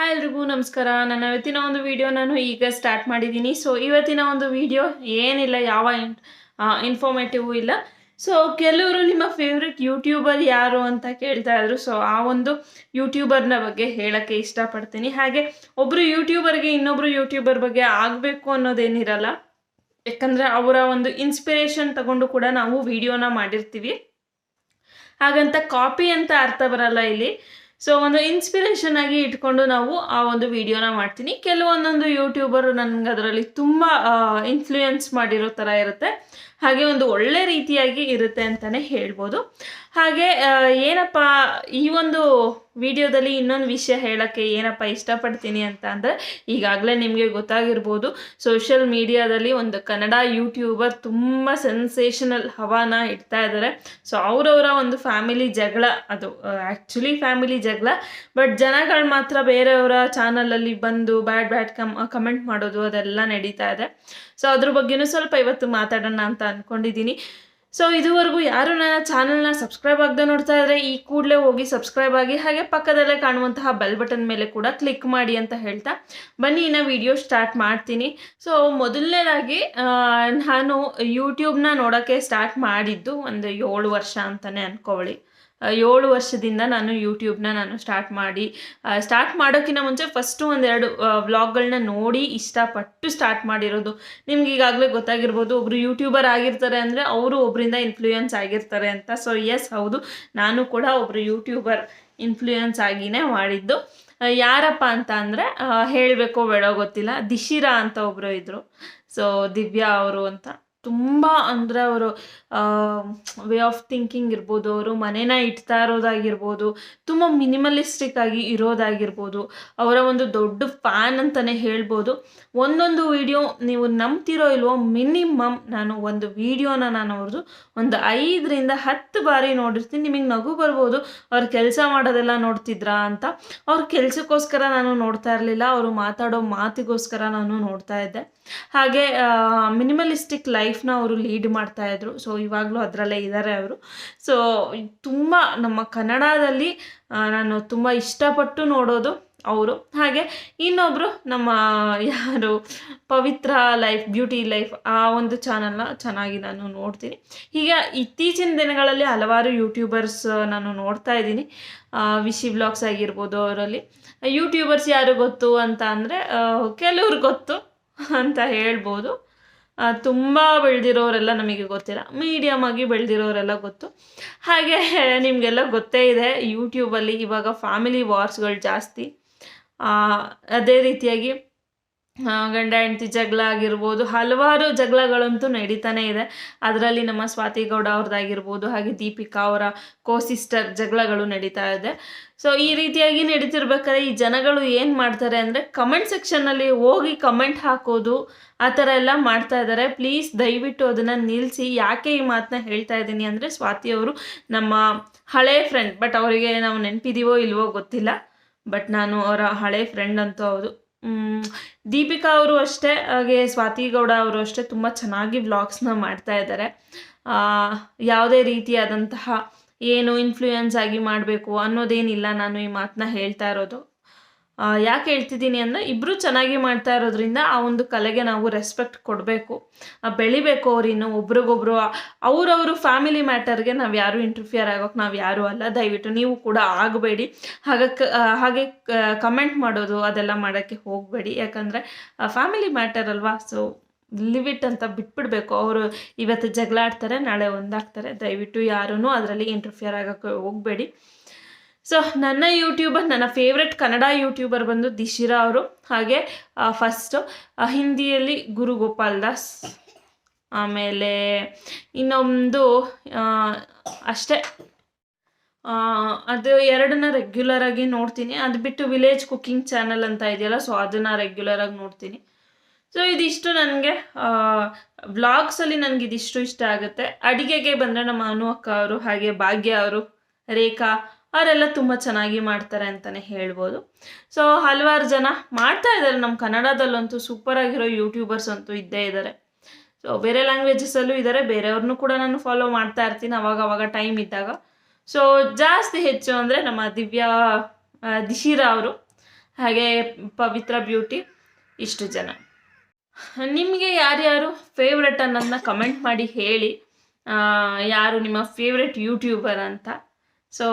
Hi ಎಲ್ರಿಗೂ ನಮಸ್ಕಾರ. ನನ್ನ ಇವತ್ತಿನ ಒಂದು ವಿಡಿಯೋ ನಾನು ಈಗ ಸ್ಟಾರ್ಟ್ ಮಾಡಿದ್ದೀನಿ. ಸೊ ಇವತ್ತಿನ ಒಂದು ವಿಡಿಯೋ ಏನಿಲ್ಲ, ಯಾವ ಇನ್ಫಾರ್ಮೇಟಿವ್ ಇಲ್ಲ. ಸೊ ಕೆಲವರು ನಿಮ್ಮ ಫೇವ್ರೆಟ್ ಯೂಟ್ಯೂಬರ್ ಯಾರು ಅಂತ ಕೇಳ್ತಾ ಇದ್ರು. ಸೊ ಆ ಒಂದು ಯೂಟ್ಯೂಬರ್ನ ಬಗ್ಗೆ ಹೇಳೋಕ್ಕೆ ಇಷ್ಟಪಡ್ತೀನಿ. ಹಾಗೆ ಒಬ್ಬರು ಯೂಟ್ಯೂಬರ್ಗೆ ಇನ್ನೊಬ್ಬರು ಯೂಟ್ಯೂಬರ್ ಬಗ್ಗೆ ಆಗಬೇಕು ಅನ್ನೋದೇನಿರಲ್ಲ. ಯಾಕಂದರೆ ಅವರ ಒಂದು ಇನ್ಸ್ಪಿರೇಷನ್ ತಗೊಂಡು ಕೂಡ ನಾವು ವಿಡಿಯೋನ ಮಾಡಿರ್ತೀವಿ. ಹಾಗಂತ ಕಾಪಿ ಅಂತ ಅರ್ಥ ಬರಲ್ಲ ಇಲ್ಲಿ. ಸೊ ಒಂದು ಇನ್ಸ್ಪಿರೇಷನ್ ಆಗಿ ಇಟ್ಕೊಂಡು ನಾವು ಆ ಒಂದು ವಿಡಿಯೋನ ಮಾಡ್ತೀನಿ. ಕೆಲವೊಂದೊಂದು ಯೂಟ್ಯೂಬರ್ ನನಗೆ ಅದರಲ್ಲಿ ತುಂಬ ಇನ್ಫ್ಲೂಯೆನ್ಸ್ ಮಾಡಿರೋ ಥರ ಇರುತ್ತೆ. ಹಾಗೆ ಒಂದು ಒಳ್ಳೆ ರೀತಿಯಾಗಿ ಇರುತ್ತೆ ಅಂತಲೇ ಹೇಳ್ಬೋದು. ಹಾಗೆ ಏನಪ್ಪ, ಈ ಒಂದು ವಿಡಿಯೋದಲ್ಲಿ ಇನ್ನೊಂದು ವಿಷಯ ಹೇಳೋಕ್ಕೆ ಏನಪ್ಪ ಇಷ್ಟಪಡ್ತೀನಿ ಅಂತ ಅಂದರೆ, ಈಗಾಗಲೇ ನಿಮಗೆ ಗೊತ್ತಾಗಿರ್ಬೋದು ಸೋಷಿಯಲ್ ಮೀಡಿಯಾದಲ್ಲಿ ಒಂದು ಕನ್ನಡ ಯೂಟ್ಯೂಬರ್ ತುಂಬ ಸೆನ್ಸೇಷನಲ್ ಹವಾನ ಇಡ್ತಾ ಇದ್ದಾರೆ ಸೊ ಅವರವರ ಒಂದು ಫ್ಯಾಮಿಲಿ ಜಗಳ, ಅದು ಆ್ಯಕ್ಚುಲಿ ಫ್ಯಾಮಿಲಿ ಜಗಳ ಬಟ್ ಜನಗಳು ಮಾತ್ರ ಬೇರೆಯವರ ಚಾನಲಲ್ಲಿ ಬಂದು ಬ್ಯಾಡ್ ಬ್ಯಾಡ್ ಕಮ್ ಕಮೆಂಟ್ ಮಾಡೋದು ಅದೆಲ್ಲ ನಡೀತಾ ಇದೆ. ಸೊ ಅದ್ರ ಬಗ್ಗೆನೂ ಸ್ವಲ್ಪ ಇವತ್ತು ಮಾತಾಡೋಣ ಅಂತ ಅಂದ್ಕೊಂಡಿದ್ದೀನಿ ಸೊ ಇದುವರೆಗೂ ಯಾರು ನನ್ನ ಚಾನಲ್ನ ಸಬ್ಸ್ಕ್ರೈಬ್ ಆಗದೆ ನೋಡ್ತಾ ಇದ್ರೆ ಈ ಕೂಡಲೇ ಹೋಗಿ ಸಬ್ಸ್ಕ್ರೈಬ್ ಆಗಿ ಹಾಗೆ ಪಕ್ಕದಲ್ಲೇ ಕಾಣುವಂತಹ ಬೆಲ್ ಬಟನ್ ಮೇಲೆ ಕೂಡ ಕ್ಲಿಕ್ ಮಾಡಿ ಅಂತ ಹೇಳ್ತಾ ಬನ್ನಿ ಇನ್ನು ವಿಡಿಯೋ ಸ್ಟಾರ್ಟ್ ಮಾಡ್ತೀನಿ. ಸೊ ಮೊದಲನೇದಾಗಿ ನಾನು ಯೂಟ್ಯೂಬ್ನ ನೋಡೋಕ್ಕೆ ಸ್ಟಾರ್ಟ್ ಮಾಡಿದ್ದು ಒಂದು ಏಳು ವರ್ಷ ಅಂತಲೇ ಅನ್ಕೊಳ್ಳಿ ಆ, ಏಳು ವರ್ಷದಿಂದ ನಾನು ಯೂಟ್ಯೂಬ್ನ ನಾನು ಸ್ಟಾರ್ಟ್ ಮಾಡಿ ಸ್ಟಾರ್ಟ್ ಮಾಡೋಕ್ಕಿಂತ ಮುಂಚೆ ಫಸ್ಟು ಒಂದೆರಡು ವ್ಲಾಗ್ಗಳನ್ನ ನೋಡಿ ಇಷ್ಟಪಟ್ಟು ಸ್ಟಾರ್ಟ್ ಮಾಡಿರೋದು. ನಿಮ್ಗೆ ಈಗಾಗಲೇ ಗೊತ್ತಾಗಿರ್ಬೋದು ಒಬ್ಬರು ಯೂಟ್ಯೂಬರ್ ಆಗಿರ್ತಾರೆ ಅಂದರೆ ಅವರು ಒಬ್ಬರಿಂದ ಇನ್ಫ್ಲೂಯೆನ್ಸ್ ಆಗಿರ್ತಾರೆ ಅಂತ. ಸೊ ಎಸ್ ಹೌದು, ನಾನು ಕೂಡ ಒಬ್ಬರು ಯೂಟ್ಯೂಬರ್ ಇನ್ಫ್ಲೂಯೆನ್ಸ್ ಆಗಿನೇ ಮಾಡಿದ್ದು. ಯಾರಪ್ಪ ಅಂತ ಅಂದರೆ ಹೇಳಬೇಕೋ ಬೇಡೋ ಗೊತ್ತಿಲ್ಲ, ದಿಶಿರಾ ಅಂತ ಒಬ್ಬರು ಇದ್ದರು ಸೊ ದಿವ್ಯಾ ಅವರು ಅಂತ. ತುಂಬ ಅಂದರೆ ಅವರು ವೇ ಆಫ್ ಥಿಂಕಿಂಗ್ ಇರ್ಬೋದು, ಅವರು ಮನೇನ ಇಡ್ತಾ ಇರೋದಾಗಿರ್ಬೋದು, ತುಂಬ ಮಿನಿಮಲಿಸ್ಟಿಕ್ ಆಗಿ ಇರೋದಾಗಿರ್ಬೋದು, ಅವರ ಒಂದು ದೊಡ್ಡ ಫ್ಯಾನ್ ಅಂತಲೇ ಹೇಳ್ಬೋದು. ಒಂದೊಂದು ವಿಡಿಯೋ ನೀವು ನಂಬ್ತಿರೋ ಇಲ್ವೋ ಮಿನಿಮಮ್ ನಾನು ಒಂದು ವಿಡಿಯೋನ ನಾನು ಅವ್ರದ್ದು ಒಂದು ಐದರಿಂದ ಹತ್ತು ಬಾರಿ ನೋಡಿರ್ತೀನಿ. ನಿಮಗೆ ನಗು ಬರ್ಬೋದು, ಅವ್ರು ಕೆಲಸ ಮಾಡೋದೆಲ್ಲ ನೋಡ್ತಿದ್ರಾ ಅಂತ. ಅವ್ರ ಕೆಲಸಕ್ಕೋಸ್ಕರ ನಾನು ನೋಡ್ತಾ ಇರಲಿಲ್ಲ, ಅವರು ಮಾತಾಡೋ ಮಾತಿಗೋಸ್ಕರ ನಾನು ನೋಡ್ತಾ ಇದ್ದೆ. ಹಾಗೆ ಮಿನಿಮಲಿಸ್ಟಿಕ್ ಲೈಫ್ನ ಅವರು ಲೀಡ್ ಮಾಡ್ತಾ ಇದ್ರು. ಸೊ ಇವಾಗಲೂ ಅದರಲ್ಲೇ ಇದ್ದಾರೆ ಅವರು. ಸೊ ತುಂಬ ನಮ್ಮ ಕನ್ನಡದಲ್ಲಿ ನಾನು ತುಂಬ ಇಷ್ಟಪಟ್ಟು ನೋಡೋದು ಅವರು. ಹಾಗೆ ಇನ್ನೊಬ್ಬರು ನಮ್ಮ ಯಾರು, ಪವಿತ್ರ ಲೈಫ್, ಬ್ಯೂಟಿ ಲೈಫ್, ಆ ಒಂದು ಚಾನಲ್ನ ಚೆನ್ನಾಗಿ ನಾನು ನೋಡ್ತೀನಿ. ಹೀಗೆ ಇತ್ತೀಚಿನ ದಿನಗಳಲ್ಲಿ ಹಲವಾರು ಯೂಟ್ಯೂಬರ್ಸ್ ನಾನು ನೋಡ್ತಾ ಇದ್ದೀನಿ. ವಿಶಿ ಬ್ಲಾಗ್ಸ್ ಆಗಿರ್ಬೋದು ಅವರಲ್ಲಿ. ಯೂಟ್ಯೂಬರ್ಸ್ ಯಾರು ಗೊತ್ತು ಅಂತ ಅಂದರೆ ಕೆಲವ್ರು ಗೊತ್ತು ಅಂತ ಹೇಳ್ಬೋದು. ತುಂಬ ಬೆಳೆದಿರೋರೆಲ್ಲ ನಮಗೆ ಗೊತ್ತಿಲ್ಲ. ಮೀಡಿಯಮ್ ಆಗಿ ಬೆಳೆದಿರೋರೆಲ್ಲ ಗೊತ್ತು. ಹಾಗೆ ನಿಮಗೆಲ್ಲ ಗೊತ್ತೇ ಇದೆ ಯೂಟ್ಯೂಬಲ್ಲಿ ಇವಾಗ ಫ್ಯಾಮಿಲಿ ವಾರ್ಸ್ಗಳು ಜಾಸ್ತಿ. ಅದೇ ರೀತಿಯಾಗಿ ಗಂಡ ಹೆಂಡತಿ ಜಗಳ ಆಗಿರ್ಬೋದು, ಹಲವಾರು ಜಗಳಗಳಂತೂ ನಡೀತಾನೆ ಇದೆ. ಅದರಲ್ಲಿ ನಮ್ಮ ಸ್ವಾತಿ ಗೌಡ ಅವ್ರದ್ದಾಗಿರ್ಬೋದು, ಹಾಗೆ ದೀಪಿಕಾ ಅವರ ಕೋ ಸಿಸ್ಟರ್ ಜಗಳಗಳು ನಡೀತಾ ಇದೆ. ಸೊ ಈ ರೀತಿಯಾಗಿ ನಡೀತಿರ್ಬೇಕಾದ್ರೆ ಈ ಜನಗಳು ಏನು ಮಾಡ್ತಾರೆ ಅಂದರೆ ಕಮೆಂಟ್ ಸೆಕ್ಷನ್ನಲ್ಲಿ ಹೋಗಿ ಕಮೆಂಟ್ ಹಾಕೋದು, ಆ ಥರ ಎಲ್ಲ ಮಾಡ್ತಾ ಇದ್ದಾರೆ. ಪ್ಲೀಸ್ ದಯವಿಟ್ಟು ಅದನ್ನು ನಿಲ್ಲಿಸಿ ಯಾಕೆ ಈ ಮಾತನ್ನ ಹೇಳ್ತಾ ಇದ್ದೀನಿ ಅಂದರೆ ಸ್ವಾತಿ ಅವರು ನಮ್ಮ ಹಳೆ ಫ್ರೆಂಡ್ ಬಟ್ ಅವರಿಗೆ ನಾವು ನೆನಪಿದೀವೋ ಇಲ್ವೋ ಗೊತ್ತಿಲ್ಲ. ಬಟ್ ನಾನು ಅವರ ಹಳೆ ಫ್ರೆಂಡ್ ಅಂತೂ ಹೌದು. ದೀಪಿಕಾ ಅವರು ಅಷ್ಟೇ, ಹಾಗೆ ಸ್ವಾತಿ ಗೌಡ ಅವರು ಅಷ್ಟೇ ತುಂಬ ಚೆನ್ನಾಗಿ ವ್ಲಾಗ್ಸ್ನ ಮಾಡ್ತಾ ಇದ್ದಾರೆ ಯಾವುದೇ ರೀತಿಯಾದಂತಹ ಏನು ಇನ್ಫ್ಲೂಯೆನ್ಸ್ ಆಗಿ ಮಾಡಬೇಕು ಅನ್ನೋದೇನಿಲ್ಲ ನಾನು ಈ ಮಾತನ್ನ ಹೇಳ್ತಾ ಇರೋದು. ಯಾಕೆ ಹೇಳ್ತಿದ್ದೀನಿ ಅಂದರೆ ಇಬ್ಬರು ಚೆನ್ನಾಗಿ ಮಾಡ್ತಾ ಇರೋದ್ರಿಂದ ಆ ಒಂದು ಕಲೆಗೆ ನಾವು ರೆಸ್ಪೆಕ್ಟ್ ಕೊಡಬೇಕು. ಬೆಳಿಬೇಕು ಅವ್ರಿನ್ನು ಒಬ್ರಿಗೊಬ್ರು. ಅವರವರು ಫ್ಯಾಮಿಲಿ ಮ್ಯಾಟರ್ಗೆ ನಾವು ಯಾರು ಇಂಟರ್ಫಿಯರ್ ಆಗೋಕೆ ನಾವು ಯಾರೂ ಅಲ್ಲ. ದಯವಿಟ್ಟು ನೀವು ಕೂಡ ಆಗಬೇಡಿ. ಹಾಗೆ ಹಾಗೆ ಕಮೆಂಟ್ ಮಾಡೋದು ಅದೆಲ್ಲ ಮಾಡೋಕ್ಕೆ ಹೋಗಬೇಡಿ. ಯಾಕಂದರೆ ಫ್ಯಾಮಿಲಿ ಮ್ಯಾಟರ್ ಅಲ್ವಾ? ಸೊ ಲಿವಿಟ್ ಅಂತ ಬಿಟ್ಬಿಡ್ಬೇಕು. ಅವರು ಇವತ್ತು ಜಗಳ ಆಡ್ತಾರೆ ನಾಳೆ ಒಂದಾಗ್ತಾರೆ. ದಯವಿಟ್ಟು ಯಾರೂ ಅದರಲ್ಲಿ ಇಂಟರ್ಫಿಯರ್ ಆಗೋಕ್ಕೆ ಹೋಗಬೇಡಿ. ಸೊ, ನನ್ನ ಯೂಟ್ಯೂಬರ್ ನನ್ನ ಫೇವ್ರೆಟ್ ಕನ್ನಡ ಯೂಟ್ಯೂಬರ್ ಬಂದು ದಿಶಿರಾ ಅವರು. ಹಾಗೆ ಫಸ್ಟು ಹಿಂದಿಯಲ್ಲಿ ಗುರು ಗೋಪಾಲ್ ದಾಸ್. ಆಮೇಲೆ ಇನ್ನೊಂದು ಅಷ್ಟೇ. ಅದು ಎರಡನ್ನ ರೆಗ್ಯುಲರ್ ಆಗಿ ನೋಡ್ತೀನಿ. ಅದು ಬಿಟ್ಟು ವಿಲೇಜ್ ಕುಕ್ಕಿಂಗ್ ಚಾನಲ್ ಅಂತ ಇದೆಯಲ್ಲ, ಸೊ, ಅದನ್ನು ರೆಗ್ಯುಲರ್ ಆಗಿ ನೋಡ್ತೀನಿ. ಸೊ, ಇದಿಷ್ಟು ನನಗೆ ವ್ಲಾಗ್ಸಲ್ಲಿ ನನಗೆ ಇದಿಷ್ಟು ಇಷ್ಟ ಆಗುತ್ತೆ. ಅಡುಗೆಗೆ ಬಂದರೆ ನಮ್ಮ ಅನು ಅಕ್ಕ ಅವರು, ಹಾಗೆ ಭಾಗ್ಯ ಅವರು, ರೇಖಾ ಅವರೆಲ್ಲ ತುಂಬ ಚೆನ್ನಾಗಿ ಮಾಡ್ತಾರೆ ಅಂತಲೇ ಹೇಳ್ಬೋದು. ಸೊ ಹಲವಾರು ಜನ ಮಾಡ್ತಾ ಇದ್ದಾರೆ. ನಮ್ಮ ಕನ್ನಡದಲ್ಲಂತೂ ಸೂಪರ್ ಆಗಿರೋ ಯೂಟ್ಯೂಬರ್ಸ್ ಅಂತೂ ಇದ್ದೇ ಇದ್ದಾರೆ. ಸೊ ಬೇರೆ ಲ್ಯಾಂಗ್ವೇಜಸ್ಸಲ್ಲೂ ಇದ್ದಾರೆ. ಬೇರೆಯವ್ರನ್ನೂ ಕೂಡ ನಾನು ಫಾಲೋ ಮಾಡ್ತಾ ಇರ್ತೀನಿ ಅವಾಗ ಅವಾಗ ಟೈಮ್ ಇದ್ದಾಗ. ಸೊ ಜಾಸ್ತಿ ಹೆಚ್ಚು ಅಂದರೆ ನಮ್ಮ ದಿವ್ಯಾ ದಿಶಿರಾ ಅವರು. ಹಾಗೆ ಪವಿತ್ರ ಬ್ಯೂಟಿ ಇಷ್ಟು ಜನ. ನಿಮಗೆ ಯಾರ್ಯಾರು ಫೇವ್ರೆಟ್ ಅನ್ನೋದನ್ನ ಕಮೆಂಟ್ ಮಾಡಿ ಹೇಳಿ. ಯಾರು ನಿಮ್ಮ ಫೇವ್ರೆಟ್ ಯೂಟ್ಯೂಬರ್ ಅಂತ. ಸೊ